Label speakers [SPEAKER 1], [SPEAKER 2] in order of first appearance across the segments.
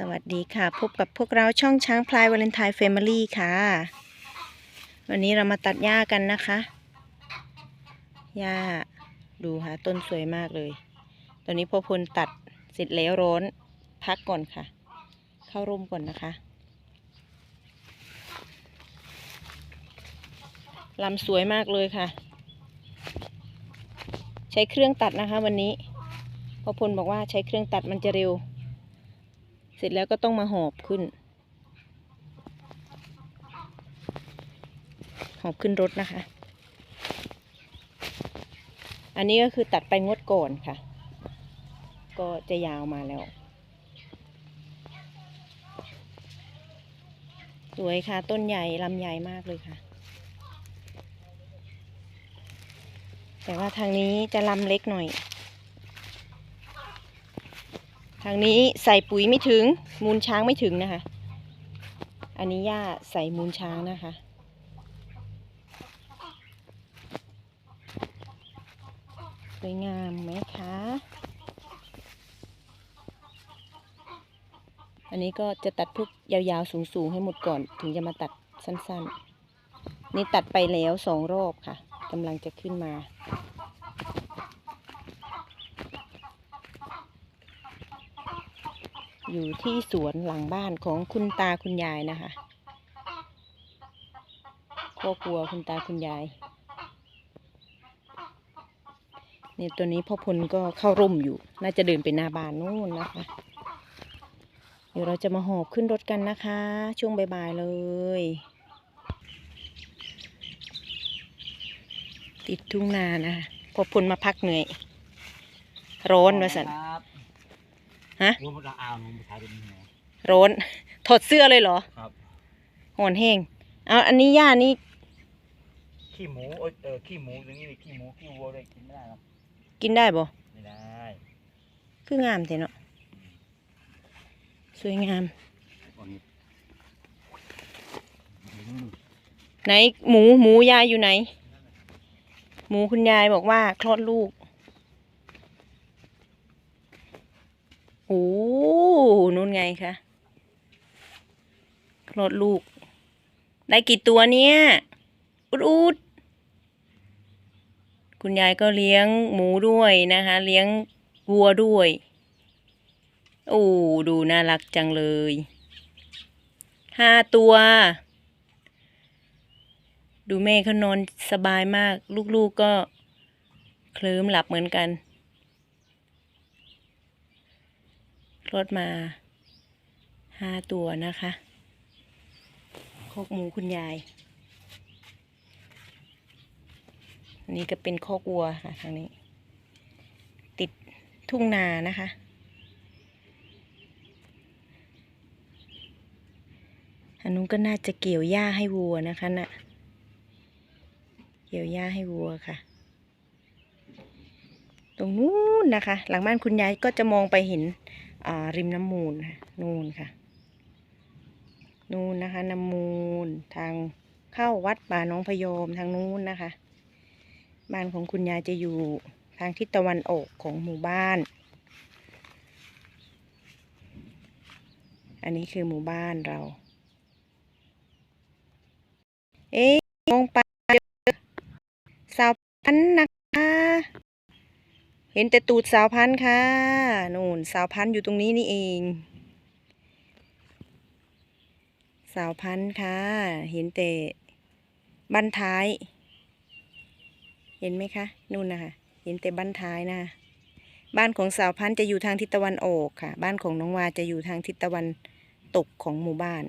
[SPEAKER 1] สวัสดีค่ะพบกับพวกเราช่องช้างพลายวาเลนไทน์เฟมิลี่ค่ะ วันนี้เรามาตัดหญ้ากันนะคะหญ้าดูค่ะต้นสวยมากเลย ตอนนี้พ่อพลตัดเสร็จแล้วร้อนพักก่อนค่ะ เข้าร่มก่อนนะคะลำสวยมากเลยค่ะ ใช้เครื่องตัดนะคะ วันนี้พ่อพลบอกว่าใช้เครื่องตัดมันจะเร็ว เสร็จแล้วก็ต้องมาหอบขึ้น หอบขึ้นรถนะคะ อันนี้ก็คือตัดไปงดก่อนค่ะ ก็จะยาวมาแล้ว สวยค่ะ ต้นใหญ่ลำใหญ่มากเลยค่ะ แต่ว่าทางนี้จะลำเล็กหน่อย ทางนี้ใส่ปุ๋ยไม่ถึง มูลช้างไม่ถึงนะคะ อันนี้ย่าใส่มูลช้างนะคะ สวยงามไหมคะ อันนี้ก็จะตัดพวกยาวๆสูงๆให้หมดก่อน ถึงจะมาตัดสั้นๆ นี่ตัดไปแล้วสองรอบค่ะกำลังจะขึ้นมา อยู่ที่สวนหลังบ้านของคุณตาคุณยายนะคะครอบครัวคุณตาคุณยายเนี่ยตัวนี้พ่อพลก็เข้าร่มอยู่ น่าจะเดินไปหน้าบ้านนู่นนะคะ เดี๋ยวเราจะมาหอบขึ้นรถกันนะคะ ช่วงบ่ายๆเลย ติดทุ่งนานะพ่อพลมาพักเหนื่อย ร้อนวะสัน
[SPEAKER 2] ครับ
[SPEAKER 1] ฮะ
[SPEAKER 2] รู้ว่าเราเอาหนูมาถ่ายเป็นยังไง
[SPEAKER 1] ร้อนถอดเสื้อเลยเหรอ
[SPEAKER 2] ครับ
[SPEAKER 1] หอนแห้งเอาอันนี้ย่านี่
[SPEAKER 2] ขี้หมูเอยเออขี้หมูอย่างนี้เลยขี้หมูขี้วัวเลยกินไม่ได้ครับ
[SPEAKER 1] กินได้บ่
[SPEAKER 2] ไม่ได้
[SPEAKER 1] คืองามแต่เนาะสวยงาม
[SPEAKER 2] อันนี้
[SPEAKER 1] ไหนหมูหมูยายอยู่ไหน หมูคุณยายบอกว่าคลอดลูก โอ้นู่น ไงคะคลอดลูก ได้กี่ตัวเนี่ยอุดอุดคุณยายก็เลี้ยงหมูด้วยนะคะ เลี้ยงวัวด้วยโอ้ดูน่ารักจังเลยห้าตัว ดูแม่เขานอนสบายมาก ลูกๆก็เคลิ้มหลับเหมือนกันรถมา ห้าตัวนะคะโคอกหมูคุณยายนนี้ก็เป็นโคอกวัวค่ะทางนี้ ติดทุ่งนานะคะ อันนู้นก็น่าจะเกี่ยวหญ้าให้วัวนะคะน่ะ เกี่ยวหญ้าให้วัวค่ะ ตรงนู้นนะคะ หลังบ้านคุณยายก็จะมองไปเห็นริมน้ำมูลค่ะ นู่นค่ะ นู่นนะคะน้ำมูลทางเข้าวัดป่าน้องพยอมทางนู้นนะคะ บ้านของคุณยายจะอยู่ทางทิศตะวันออกของหมู่บ้าน อันนี้คือหมู่บ้านเรา เอ๊ะมองไปสาวพันธ์นะคะ เห็นแต่ตูดสาวพันธ์ค่ะนู่นสาวพันธ์อยู่ตรงนี้นี่เอง สาวพันธุ์ค่ะ เห็นแต่บั้นท้าย เห็นไหมคะนู่นนะคะเห็นแต่บั้นท้ายนะบ้านของสาวพันธุ์จะอยู่ทางทิศตะวันออกค่ะ บ้านของน้องวาจะอยู่ทางทิศตะวันตกของหมู่บ้าน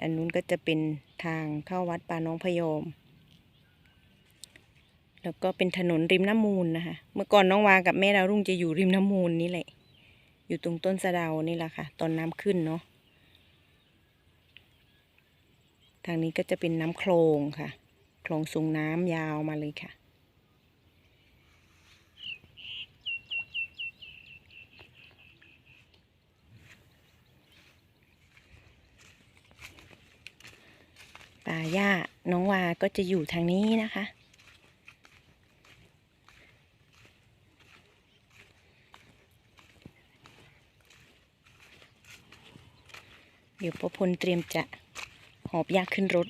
[SPEAKER 1] อันนู้นก็จะเป็นทางเข้าวัดป่าน้องพยอม แล้วก็เป็นถนนริมน้ำมูลนะคะ เมื่อก่อนน้องวากับแม่ดาวรุ่งจะอยู่ริมน้ำมูลนี่แหละ อยู่ตรงต้นสะเดานี่แหละค่ะ ตอนน้ำขึ้นเนาะ ทางนี้ก็จะเป็นน้ำโคลงค่ะ โคลงสูงน้ำยาวมาเลยค่ะ ป่าหญ้าน้องวาก็จะอยู่ทางนี้นะคะเดี๋ยวประพลเตรียมจะ หอบยาขึ้นรถ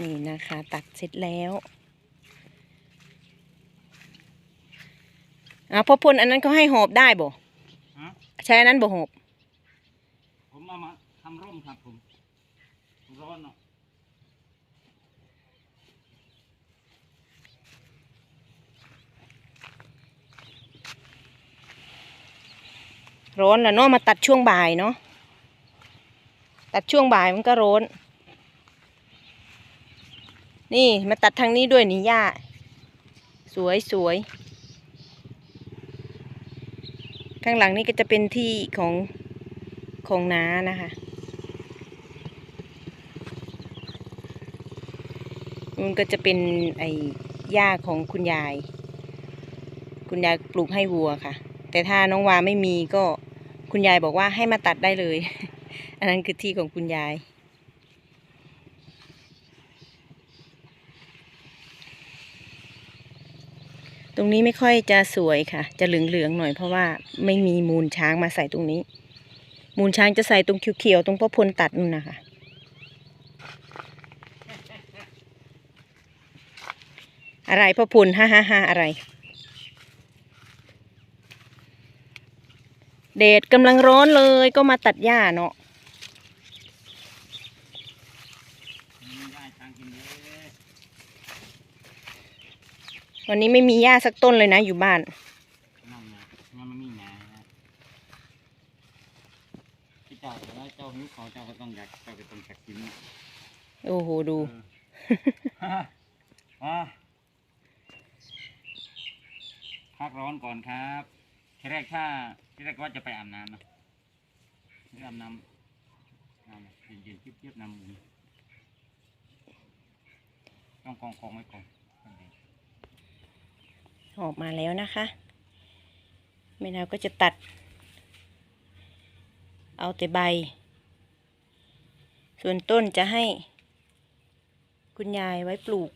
[SPEAKER 1] นี่นะคะ ตัดเสร็จแล้วอะพ่อพลอันนั้นเขาให้หอบได้บ่
[SPEAKER 2] ฮะ
[SPEAKER 1] ใช้อันนั้นบ่หอบ
[SPEAKER 2] ผมเอามาทำร่มครับผมร้อนเนาะ
[SPEAKER 1] ร้อนแล้วเนาะมาตัดช่วงบ่ายเนาะตัดช่วงบ่ายมันก็ร้อนนี่มาตัดทางนี้ด้วยนี่ย่าสวยสวยข้างหลังนี่ก็จะเป็นที่ของของน้านะคะมันก็จะเป็นไอ้หญ้าของคุณยาย คุณยายปลูกให้วัวค่ะ แต่ถ้าน้องวาไม่มีก็ คุณยายบอกว่าให้มาตัดได้เลย อันนั้นคือที่ของคุณยาย ตรงนี้ไม่ค่อยจะสวยค่ะ จะเหลืองๆหน่อยเพราะว่าไม่มีมูลช้างมาใส่ตรงนี้ มูลช้างจะใส่ตรงเขียวๆตรงพ่อพลตัดนู่นนะคะอะไรพ่อพลฮ่าฮ่าฮ่าอะไร เดดกำลังร้อนเลยก็มาตัดหญ้าเนาะ
[SPEAKER 2] มีได้ทางกินเยอะ
[SPEAKER 1] วันนี้ไม่มีหญ้าสักต้นเลยนะอยู่บ้าน
[SPEAKER 2] นั่นไงมันไม่มีงานนะที่เจ้าแล้วเจ้าหิวเขาเจ้าก็ต้องอยากเจ้าก็ต้องอยากกินนะ
[SPEAKER 1] โอ้โห ดู
[SPEAKER 2] เอออะพักร้อนก่อนครับ ทีแรกถ้าทีแรกว่าจะไปอาบน้ำนะไปอาบน้ำน้ำเย็นๆเทียบๆน้ำอุ่นต้องกองกองไว้ก่อน
[SPEAKER 1] ออกมาแล้วนะคะแม่นาวก็จะตัด เอาแต่ใบ ส่วนต้นจะให้ คุณยายไว้ปลูก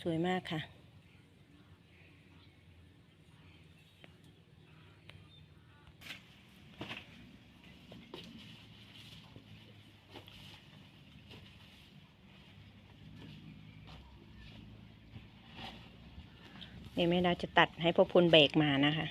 [SPEAKER 1] สวยมากค่ะ เดี๋ยวแม่ดาวจะตัดให้พ่อพลเบรกมานะคะ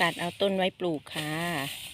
[SPEAKER 1] ตัดเอาต้นไว้ปลูกค่ะ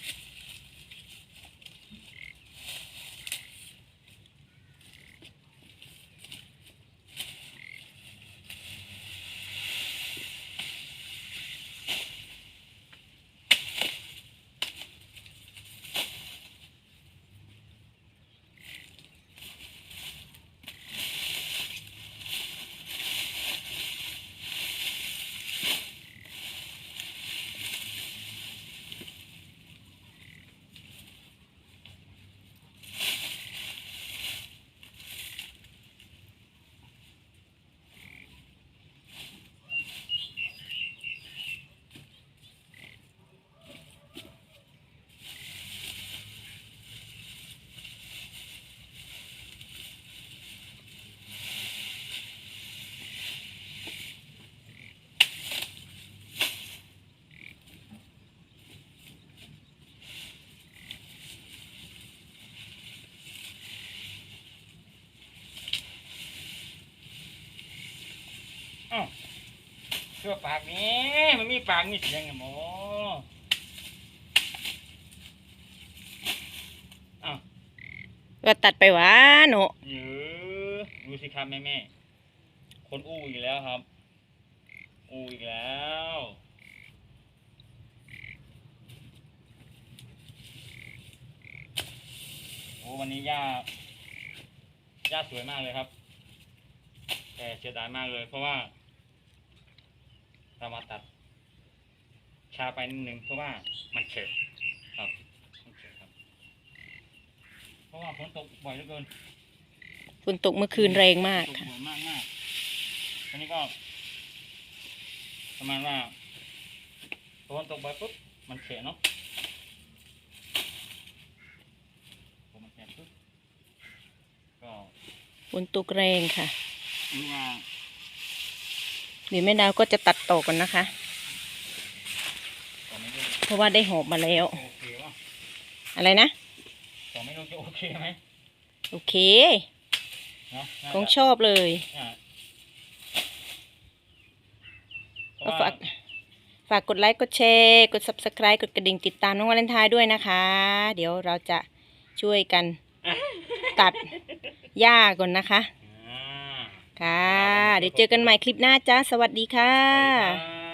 [SPEAKER 2] อ้าว เสื้อปากนี้มันมีปากมีเสียงไงหมออ้าว
[SPEAKER 1] ก็ตัดไปหวาหนู
[SPEAKER 2] เยอะดูสิครับแม่แม่ๆคนอู้อีกแล้วครับ อู้อีกแล้วโอ้วันนี้ย่าย่าสวยมากเลยครับ แต่เสียดายมากเลยเพราะว่า เรามาตัดชาไปนิดนึงเพราะว่ามันเฉดครับมันเฉดครับฝนตกบ่อยเหลือเกิน
[SPEAKER 1] ฝนตกเมื่อคืนแรงมาก
[SPEAKER 2] ตก
[SPEAKER 1] ค่ะ
[SPEAKER 2] บ่อยมากมากทีนี้ก็ ประมาณว่าฝนตกบ่อยปุ๊บมันแฉะเนาะพอมันแฉะปุ๊บก็
[SPEAKER 1] ฝนตกแรงค่ะ
[SPEAKER 2] รู้ว่า
[SPEAKER 1] เดี๋ยวแม่ดาวก็จะตัดต่อกันนะคะ
[SPEAKER 2] ตอนนี้ก็
[SPEAKER 1] เพราะว่าได้หอบมาแล้ว
[SPEAKER 2] โอเควะ
[SPEAKER 1] อะไรนะ
[SPEAKER 2] ตอนนี้เราจะโอเคไหม
[SPEAKER 1] โอเค
[SPEAKER 2] เนาะน่า
[SPEAKER 1] ของ
[SPEAKER 2] จะ
[SPEAKER 1] ชอบเลย
[SPEAKER 2] อ่าเพ
[SPEAKER 1] ก็
[SPEAKER 2] ราะ
[SPEAKER 1] ฝา
[SPEAKER 2] ว่า
[SPEAKER 1] กฝากกดไลค์กดแชร์กด subscribe กดกระดิ่งติดตามน้องวาเลนไทน์ด้วยนะคะ เดี๋ยวเราจะช่วยกันตัดหญ้าก่อนนะคะ
[SPEAKER 2] อ่า
[SPEAKER 1] ค่ะ เดี๋ยวเจอกันใหม่คลิปหน้าจ้า สวัสดีค่ะ
[SPEAKER 2] สวัสดีครับ